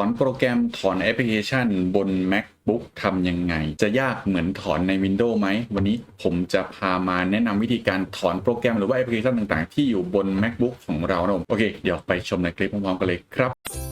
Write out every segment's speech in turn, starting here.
อนโปรแกรมถอนแอปพลิเคชันบน MacBook ทำยังไง จะยากเหมือนถอนใน Windows ไหม วันนี้ผมจะพามาแนะนำวิธีการถอนโปรแกรมหรือว่าแอปพลิเคชันต่างๆ ที่อยู่บน MacBook ของเรานะโอเค เดี๋ยวไปชมในคลิปพร้อมๆกันเลยครับ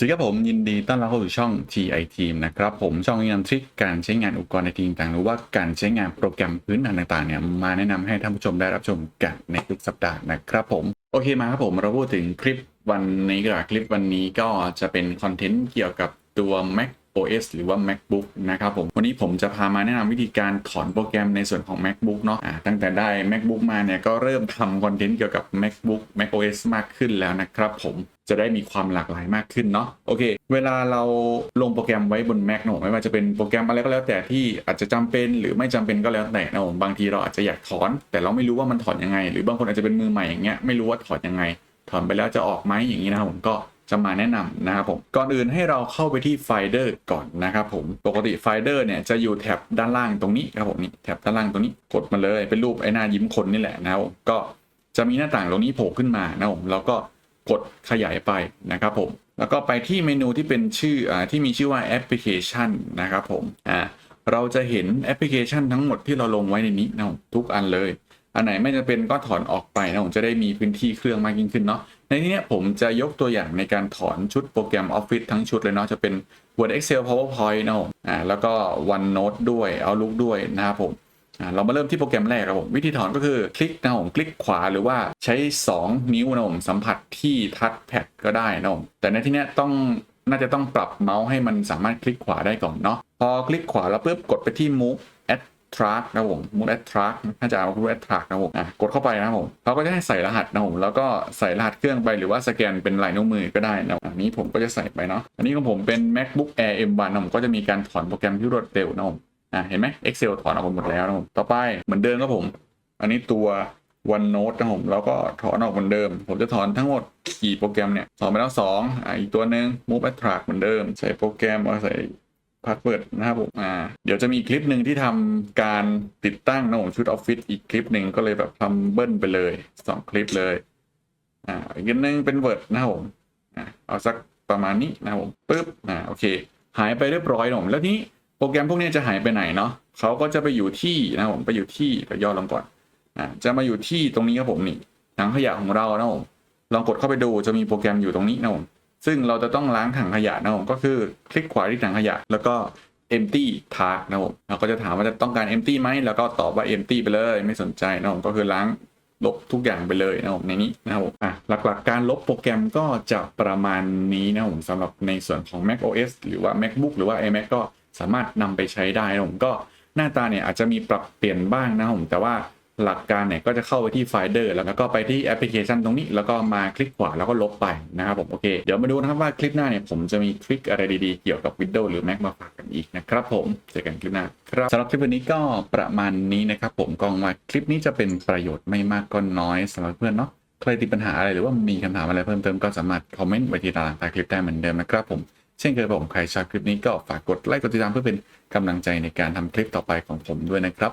สวัสดีครับผมยินดีต้อนรับเข้าสู่ช่อง TI Team นะครับผมช่องนี้นำทริคการใช้งานอุปกรณ์ในทีมต่างหรือว่าการใช้งานโปรแกรมพื้นฐานต่างๆเนี่ยมาแนะนำให้ท่านผู้ชมได้รับชมกันในทุกสัปดาห์นะครับผมโอเคมาครับผมเราพูดถึงคลิปวันนี้ก็คลิปวันนี้ก็จะเป็นคอนเทนต์เกี่ยวกับตัว Mac OS หรือว่า MacBook นะครับผมวันนี้ผมจะพามาแนะนำวิธีการถอนโปรแกรมในส่วนของ MacBook เนาะะตั้งแต่ได้ MacBook มาเนี่ยก็เริ่มทำคอนเทนต์เกี่ยวกับ MacBook Mac OS มากขึ้นแล้วนะครับผมจะได้มีความหลากหลายมากขึ้นเนาะโอเค เวลาเราลงโปรแกรมไว้บน Mac เนอะไม่ว่าจะเป็นโปรแกรมอะไรก็แล้วแต่ที่อาจจะจำเป็นหรือไม่จำเป็นก็แล้วแต่นะผมบางทีเราอาจจะอยากถอน แต่เราไม่รู้ว่ามันถอนยังไง หรือบางคนอาจจะเป็นมือใหม่อย่างเงี้ยไม่รู้ว่าถอนยังไง ถอนไปแล้วจะออกไหมอย่างนี้นะผมก็ จะมาแนะนำนะครับผม ก่อนอื่นให้เราเข้าไปที่ไฟเดอร์ก่อนนะครับผม ปกติไฟเดอร์เนี่ยจะอยู่แถบด้านล่างตรงนี้ครับผมนี่แถบด้านล่างตรงนี้กดมาเลยเป็นรูปไอ้หน้ายิ้มคนนี่แหละนะครับก็จะมีหน้าต่างตรงนี้โผล่ขึ้นมานะครับผมแล้วก็กดขยายไปนะครับผม แล้วก็ไปที่เมนูที่เป็นชื่ออ่าที่มีชื่อว่าแอปพลิเคชันนะครับผมอ่าเราจะเห็นแอปพลิเคชันทั้งหมดที่เราลงไว้ในนี้นะครับทุกอันเลย อันไหนไม่จำเป็นก็ถอนออกไปนะผมจะได้มีพื้นที่เครื่องมากยิ่งขึ้นเนาะในที่นี้ผมจะยกตัวอย่างในการถอนชุดโปรแกรม Office ทั้งชุดเลยเนาะจะเป็น Word Excel PowerPoint นะผมอ่าแล้วก็ OneNote ด้วย Outlook ด้วยนะครับผมอ่าเรามาเริ่มที่โปรแกรมแรกครับผมวิธีถอนก็คือคลิกนะผมคลิกขวาหรือว่าใช้ 2 นิ้วนะผมสัมผัสที่ทัชแพดก็ได้นะผมแต่ในที่นี้ต้องน่าจะต้องปรับเมาส์ให้มันสามารถคลิกขวาได้ก่อนเนาะพอคลิกขวาแล้วปุ๊บกดไปที่ Move Add track นะผม move add track ถ้าจะเอา move add track นะผมอะกดเข้าไปนะผมเขาก็จะให้ใส่รหัสนะผมแล้วก็ใส่รหัสเครื่องไปหรือว่าสแกนเป็นลายนิ้วมือก็ได้นะอันนี้ผมก็จะใส่ไปเนาะอันนี้ของผมเป็น macbook air m1 นะผมก็จะมีการถอนโปรแกรมที่รวดเร็วนะผมอะเห็นไหม excel ถอนออกหมดแล้วนะผมต่อไปเหมือนเดิมครับผม อันนี้ตัว OneNote นะผมแล้วก็ถอนออกเหมือนเดิม ผมจะถอนทั้งหมดกี่โปรแกรมเนี่ยถอนไปแล้ว2อะอีกตัวหนึ่ง move add track เหมือนเดิม ใส่โปรแกรมเอาใส่ พาสเวิร์ดนะครับผมอ่าเดี๋ยวจะมีคลิปหนึ่งที่ทำการติดตั้งนะผมชุดออฟฟิศอีกคลิปหนึ่งก็เลยแบบทำเบิ้ลไปเลยสองคลิปเลยอ่าอีกนึงเป็นเวิร์ดนะครับผมอ่าเอาสักประมาณนี้นะครับผมปึ๊บอ่าโอเค หายไปเรียบร้อยนะผมแล้วทีนี้โปรแกรมพวกนี้จะหายไปไหนเนาะเขาก็จะไปอยู่ที่นะครับผมไปอยู่ที่ไปย่อลงก่อนอ่าจะมาอยู่ที่ตรงนี้ครับผมนี่ถังขยะของเรานะผมลองกดเข้าไปดูจะมีโปรแกรมอยู่ตรงนี้นะผม ซึ่งเราจะต้องล้างถังขยะนะผมก็คือคลิกขวาที่ถังขยะ แล้วก็ empty task นะผมเราก็จะถามว่าจะต้องการ empty ไหมแล้วก็ตอบว่า empty ไปเลย ไม่สนใจนะผมก็คือล้างลบทุกอย่างไปเลยนะผมในนี้นะครับอะหลักๆการลบโปรแกรมก็จะประมาณนี้นะผมสำหรับในส่วนของ Mac OS หรือว่า MacBook หรือว่า iMac ก็สามารถนำไปใช้ได้นะผมก็หน้าตาเนี่ยอาจจะมีปรับเปลี่ยนบ้างนะผมแต่ว่า หลักการเนี่ยก็จะเข้าไปที่ไฟเดอร์แล้วก็ไปที่แอปพลิเคชันตรงนี้ แล้วก็มาคลิกขวาแล้วก็ลบไปนะครับผมโอเคเดี๋ยวมาดูนะครับว่าคลิปหน้าเนี่ยผมจะมีทริคอะไรดีๆ เกี่ยวกับ Windows หรือ Mac มาฝากกันอีกนะครับผมเจอกันคลิปหน้าครับสำหรับคลิปวันนี้ก็ประมาณนี้นะครับผมกองว่าคลิปนี้จะเป็นประโยชน์ไม่มากก็น้อยสำหรับเพื่อนเนาะใครติดปัญหาอะไรหรือว่ามีคำถามอะไรเพิ่มเติมก็สามารถคอมเมนต์ไว้ที่ตารางใต้คลิปได้เหมือนเดิมนะครับผมเช่นเคยผมใครชอบคลิปนี้ก็ฝากกดไลค์กดติดตามเพื่อเป็นกำลังใจในการทำคลิปต่อไปของผมด้วยนะครับ